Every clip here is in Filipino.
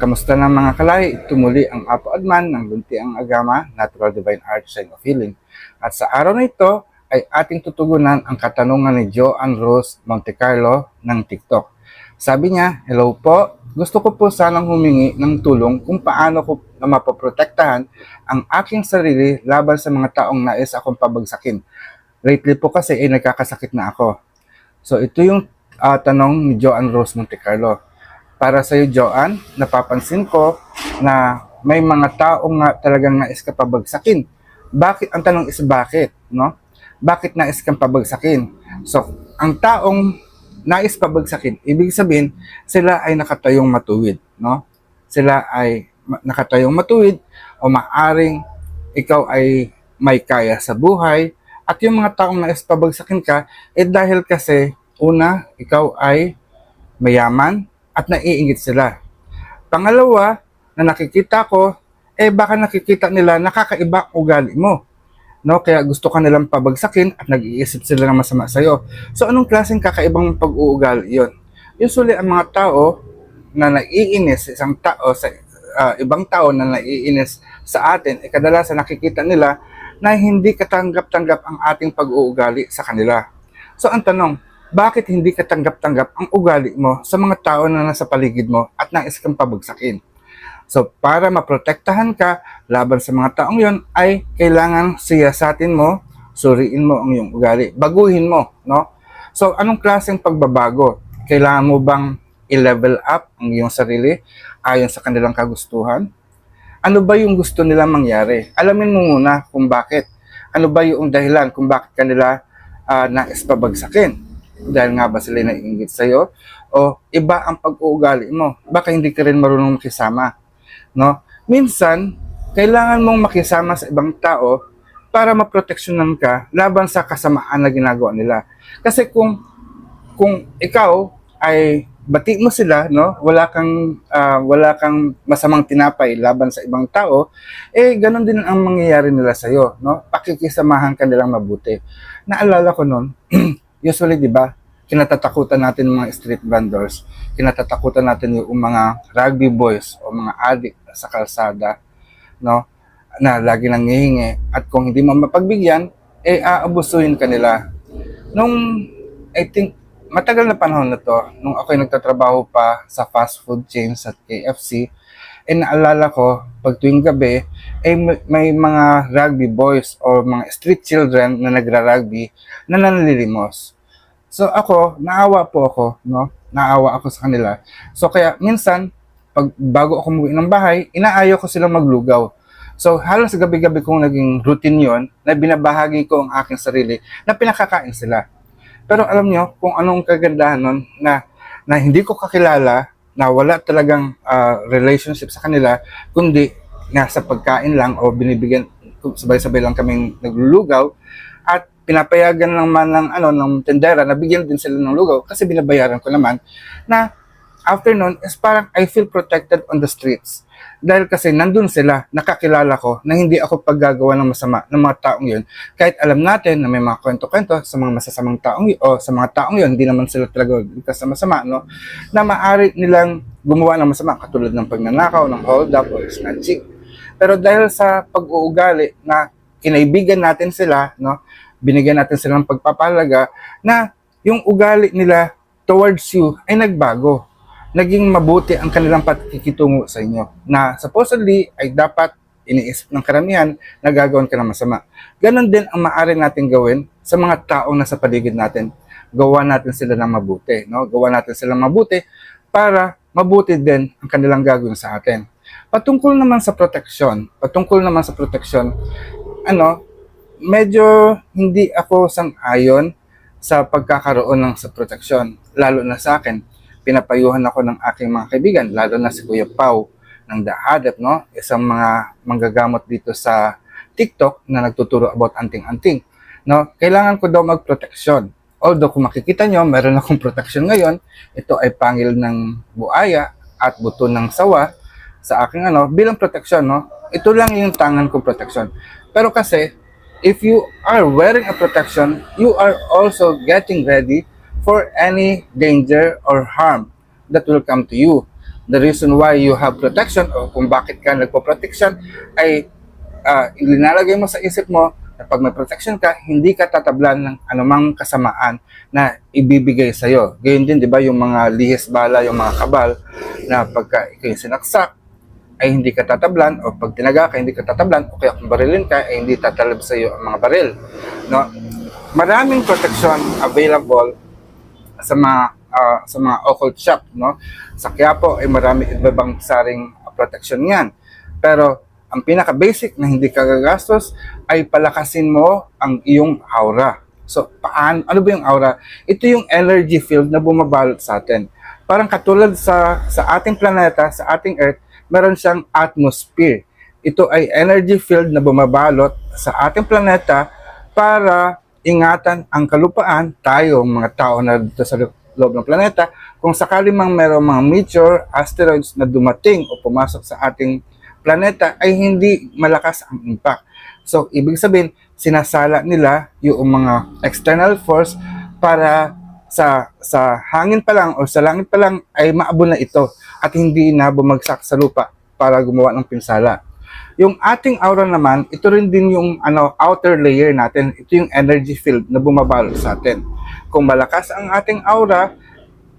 Kamusta na mga kalay? Tumuli ang Apo Adman ng Lunti ang Agama, Natural Divine Art Sign of Healing. At sa araw na ito ay ating tutugunan ang katanungan ni Joanne Rose Monte Carlo ng TikTok. Sabi niya, Hello po, gusto ko po sanang humingi ng tulong kung paano ko na mapoprotektahan ang aking sarili laban sa mga taong nais akong pabagsakin. Lately po kasi ay nagkakasakit na ako. So ito yung ah, tanong ni Joanne Rose Monte Carlo para sa iyo, Joanne, napapansin ko na may mga taong nga talagang nais ka pabagsakin. Bakit? Ang tanong is bakit, no? Bakit nais kang pabagsakin? So, ang taong nais pabagsakin, ibig sabihin, sila ay nakatayong matuwid, no? Sila ay nakatayong matuwid o maaring ikaw ay may kaya sa buhay at yung mga taong nais pabagsakin ka, eh dahil kasi, una, ikaw ay mayaman at naiingit sila. Pangalawa, na nakikita ko, eh baka nakikita nila nakakaiba ugali mo. No, kaya gusto ka nilang pabagsakin at nag-iisip sila ng masama sa'yo. So, anong klaseng kakaibang pag-uugali yon? Usually, ang mga tao na naiinis sa isang tao, sa ah, ibang tao na naiinis sa atin, eh kadalasan nakikita nila na hindi katanggap-tanggap ang ating pag-uugali sa kanila. So, ang tanong, bakit hindi katanggap-tanggap ang ugali mo sa mga tao na nasa paligid mo at nais kang pabagsakin? So, para maprotektahan ka laban sa mga taong yon ay kailangan siyasatin mo, suriin mo ang iyong ugali, baguhin mo, no? So, anong klaseng pagbabago? Kailangan mo bang i-level up ang iyong sarili ayon sa kanilang kagustuhan? Ano ba yung gusto nila mangyari? Alamin mo muna kung bakit. Ano ba yung dahilan kung bakit kanila uh, nais pabagsakin? Dahil nga ba sila naiingit sa'yo? O iba ang pag-uugali mo? Baka hindi ka rin marunong makisama no? Minsan, kailangan mong makisama sa ibang tao para maproteksyonan ka laban sa kasamaan na ginagawa nila. Kasi kung kung ikaw ay bati mo sila, no? Wala kang ah, wala kang masamang tinapay laban sa ibang tao, eh ganun din ang mangyayari nila sa iyo, no? Pakikisamahan ka nilang mabuti. Naalala ko noon, usually 'di ba, kinatatakutan natin ng mga street vendors, kinatatakutan natin yung mga rugby boys o mga adik sa kalsada, no? Na lagi nang hihingi at kung hindi mo mapagbigyan, eh aabusuhin ka nila. Nung I think matagal na panahon na to, nung ako'y nagtatrabaho pa sa fast food chains at KFC, eh naalala ko, pag tuwing gabi, eh may- mga rugby boys or mga street children na nagra-rugby na nanlilimos. So ako, naawa po ako, no? Naawa ako sa kanila. So kaya minsan, pag bago ako umuwi ng bahay, inaayaw ko silang maglugaw. So halos gabi-gabi kong naging routine yon na binabahagi ko ang aking sarili na pinakakain sila. Pero alam nyo kung anong kagandahan nun na, na hindi ko kakilala, na wala talagang ah, relationship sa kanila, kundi nasa pagkain lang o binibigyan, sabay-sabay lang kaming naglulugaw at pinapayagan lang man ng ano ng tendera na bigyan din sila ng lugaw kasi binabayaran ko naman na after nun is parang I feel protected on the streets dahil kasi nandun sila nakakilala ko na hindi ako paggagawa ng masama ng mga taong yun. Kahit alam natin na may mga kwento-kwento sa mga masasamang taong yun o sa mga taong yun hindi naman sila talaga ligtas sa masama no? Na maaari nilang gumawa ng masama katulad ng pagnanakaw ng hold up or snatching. Pero dahil sa pag-uugali na kinaibigan natin sila no? Binigyan natin sila ng pagpapalaga na yung ugali nila towards you ay nagbago. Naging mabuti ang kanilang pakikitungo sa inyo na supposedly ay dapat iniisip ng karamihan na gagawin ka ng masama. Ganon din ang maaari natin gawin sa mga taong nasa paligid natin. Gawa natin sila ng mabuti. No? Gawa natin sila ng mabuti para mabuti din ang kanilang gagawin sa atin. Patungkol naman sa protection, patungkol naman sa protection, ano, medyo hindi ako sang-ayon sa pagkakaroon ng sa proteksyon. Lalo na sa akin, pinapayuhan ako ng aking mga kaibigan, lalo na si Kuya Pau ng The Hadep, no? Isang mga manggagamot dito sa TikTok na nagtuturo about anting-anting. No? Kailangan ko daw magproteksyon. Although kung makikita nyo, meron akong protection ngayon. Ito ay pangil ng buaya at buto ng sawa sa aking ano, bilang protection, no? Ito lang yung tangan kong protection. Pero kasi, if you are wearing a protection, you are also getting ready for any danger or harm that will come to you. the reason why you have protection o kung bakit ka nagpo-protection ay uh, ilinalagay mo sa isip mo na pag may protection ka, hindi ka tatablan ng anumang kasamaan na ibibigay sa iyo. Gayun din, di ba, yung mga lihis bala, yung mga kabal, na pagka ikaw yung sinaksak, ay hindi ka tatablan, o pag tinaga ka, hindi ka tatablan, o kaya kung barilin ka, ay hindi tatalab sa iyo ang mga baril. No? Maraming protection available sa mga ah, sa mga occult shop, no? Sa Quiapo ay marami ibang saring protection yan. Pero ang pinaka-basic na hindi ka gagastos ay palakasin mo ang iyong aura. So, paan, ano ba yung aura? Ito yung energy field na bumabalot sa atin. Parang katulad sa, sa ating planeta, sa ating Earth, meron siyang atmosphere. Ito ay energy field na bumabalot sa ating planeta para ingatan ang kalupaan, tayo, mga tao na dito sa loob ng planeta, kung sakali mang merong mga meteor, asteroids na dumating o pumasok sa ating planeta ay hindi malakas ang impact. So, ibig sabihin, sinasala nila yung mga external force para sa sa hangin pa lang o sa langit pa lang ay maabot na ito at hindi na bumagsak sa lupa para gumawa ng pinsala. Yung ating aura naman, ito rin din yung ano outer layer natin. Ito yung energy field na bumabalot sa atin. Kung malakas ang ating aura,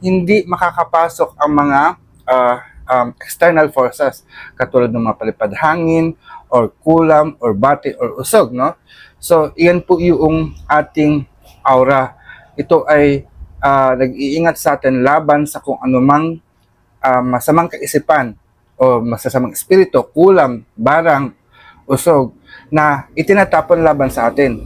hindi makakapasok ang mga ah, um, external forces katulad ng mga palipad hangin or kulam or bati or usog, no? So, iyan po yung ating aura. Ito ay ah, nag-iingat sa atin laban sa kung anumang ah, masamang kaisipan o masasamang espiritu, kulam, barang, usog na itinatapon laban sa atin.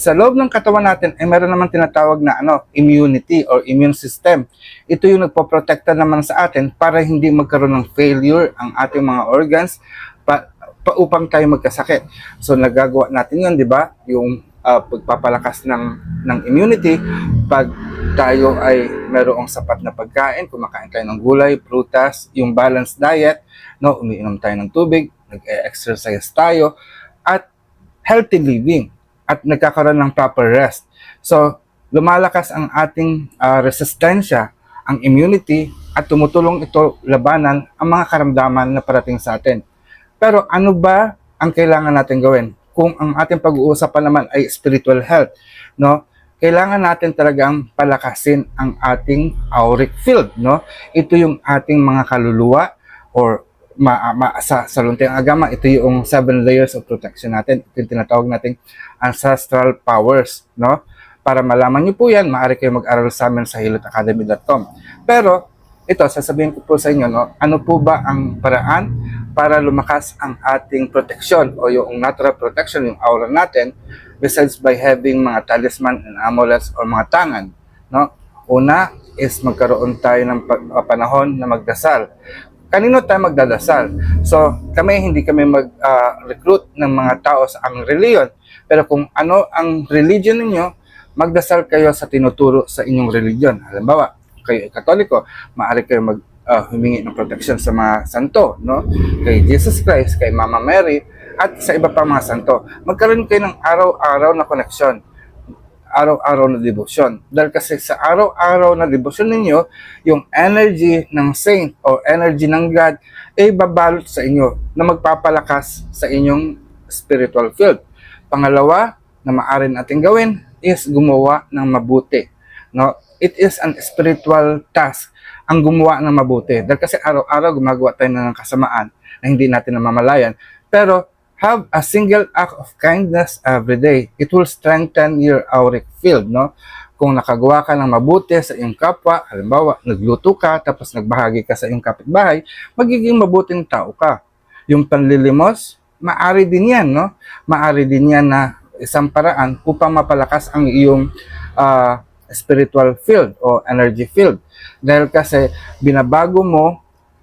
Sa loob ng katawan natin ay meron naman tinatawag na ano, immunity or immune system. Ito yung nagpoprotekta naman sa atin para hindi magkaroon ng failure ang ating mga organs pa, pa upang tayo magkasakit. So nagagawa natin 'yun, 'di ba? Yung ah, pagpapalakas ng ng immunity pag tayo ay merong sapat na pagkain, kumakain tayo ng gulay, prutas, yung balanced diet, no, umiinom tayo ng tubig, nag-exercise tayo, at healthy living at nagkakaroon ng proper rest. So, lumalakas ang ating ah, resistensya, ang immunity, at tumutulong ito labanan ang mga karamdaman na parating sa atin. Pero ano ba ang kailangan natin gawin? Kung ang ating pag-uusapan naman ay spiritual health, no? Kailangan natin talagang palakasin ang ating auric field, no? Ito yung ating mga kaluluwa or ma, ma, sa, sa luntiang agama, ito yung seven layers of protection natin. Ito yung tinatawag nating ancestral powers, no? Para malaman niyo po yan, maaari kayo mag-aral sa amin sa hilotacademy.com. Pero, ito, sasabihin ko po sa inyo, no, ano po ba ang paraan para lumakas ang ating protection o yung natural protection, yung aura natin, besides by having mga talisman and amulets o mga tangan, no? Una is magkaroon tayo ng uh, panahon na magdasal. Kanino tayo magdadasal? So, kami hindi kami mag-recruit ng mga tao sa ang reliyon. Pero kung ano ang religion ninyo, magdasal kayo sa tinuturo sa inyong religion. Halimbawa, kayo ay katoliko, maaari kayo mag ah, humingi ng protection sa mga santo, no? Kay Jesus Christ, kay Mama Mary, at sa iba pang mga santo. Magkaroon kayo ng araw-araw na connection araw-araw na devotion. Dahil kasi sa araw-araw na devotion ninyo, yung energy ng saint o energy ng God ay babalot sa inyo na magpapalakas sa inyong spiritual field. Pangalawa, na maaari natin gawin is gumawa ng mabuti. No? It is an spiritual task ang gumawa ng mabuti. Dahil kasi araw-araw gumagawa tayo ng kasamaan na hindi natin namamalayan. Pero have a single act of kindness every day. It will strengthen your auric field, no? Kung nakagawa ka ng mabuti sa iyong kapwa, halimbawa, nagluto ka, tapos nagbahagi ka sa iyong kapitbahay, magiging mabuting tao ka. Yung panlilimos, maari din yan, no? Maari din yan na isang paraan upang mapalakas ang iyong ah, spiritual field o energy field. Dahil kasi binabago mo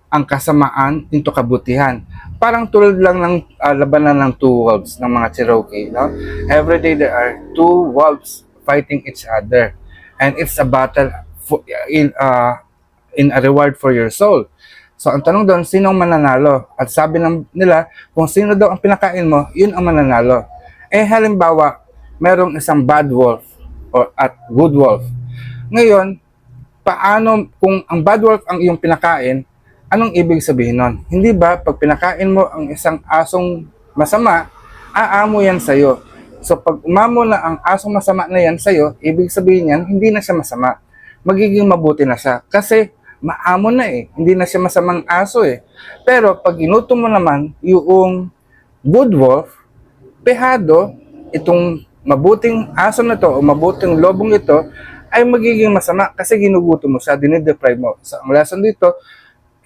ang kasamaan into kabutihan. Parang tulad lang ng ah, labanan ng two wolves ng mga Cherokee, no? Every day there are two wolves fighting each other. And it's a battle for, in ah, in a reward for your soul. So ang tanong doon, sino ang mananalo? At sabi ng nila, kung sino daw ang pinakain mo, yun ang mananalo. Eh halimbawa, merong isang bad wolf or at good wolf. Ngayon, paano kung ang bad wolf ang iyong pinakain, Anong ibig sabihin nun? Hindi ba pag pinakain mo ang isang asong masama, aamo yan sa'yo. So pag umamo na ang asong masama na yan sa'yo, ibig sabihin yan, hindi na siya masama. Magiging mabuti na siya. Kasi maamo na eh. Hindi na siya masamang aso eh. Pero pag inuto mo naman yung good wolf, pehado, itong mabuting aso na to o mabuting lobong ito ay magiging masama kasi ginuguto mo siya, dinideprive mo. So, ang lesson dito,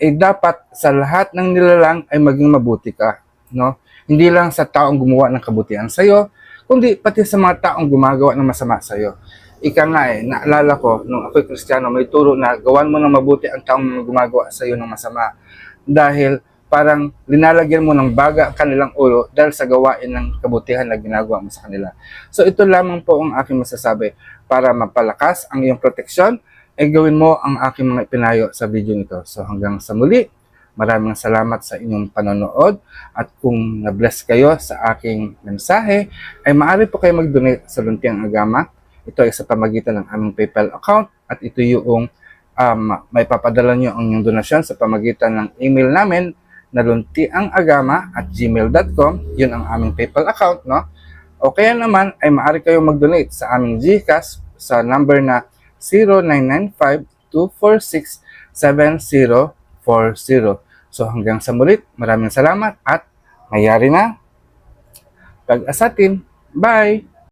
eh dapat sa lahat ng nilalang ay maging mabuti ka. No? Hindi lang sa taong gumawa ng kabutihan sa'yo, kundi pati sa mga taong gumagawa ng masama sa'yo. Ika nga eh, naalala ko, nung ako'y kristyano, may turo na gawan mo ng mabuti ang taong gumagawa sa'yo ng masama. Dahil parang linalagyan mo ng baga ang kanilang ulo dahil sa gawain ng kabutihan na ginagawa mo sa kanila. So ito lamang po ang aking masasabi para mapalakas ang iyong proteksyon ay gawin mo ang aking mga ipinayo sa video nito. So hanggang sa muli, maraming salamat sa inyong panonood at kung na-bless kayo sa aking mensahe, ay maaari po kayo mag-donate sa Luntiang Agama. Ito ay sa pamagitan ng aming PayPal account at ito yung um, may papadala nyo ang inyong donasyon sa pamagitan ng email namin na luntiangagama at gmail.com. Yun ang aming PayPal account, no? O kaya naman ay maaari kayong mag-donate sa aming GCash sa number na 0995-246-7040. So hanggang sa mulit, maraming salamat at mayari na. Pag-asatin. Bye!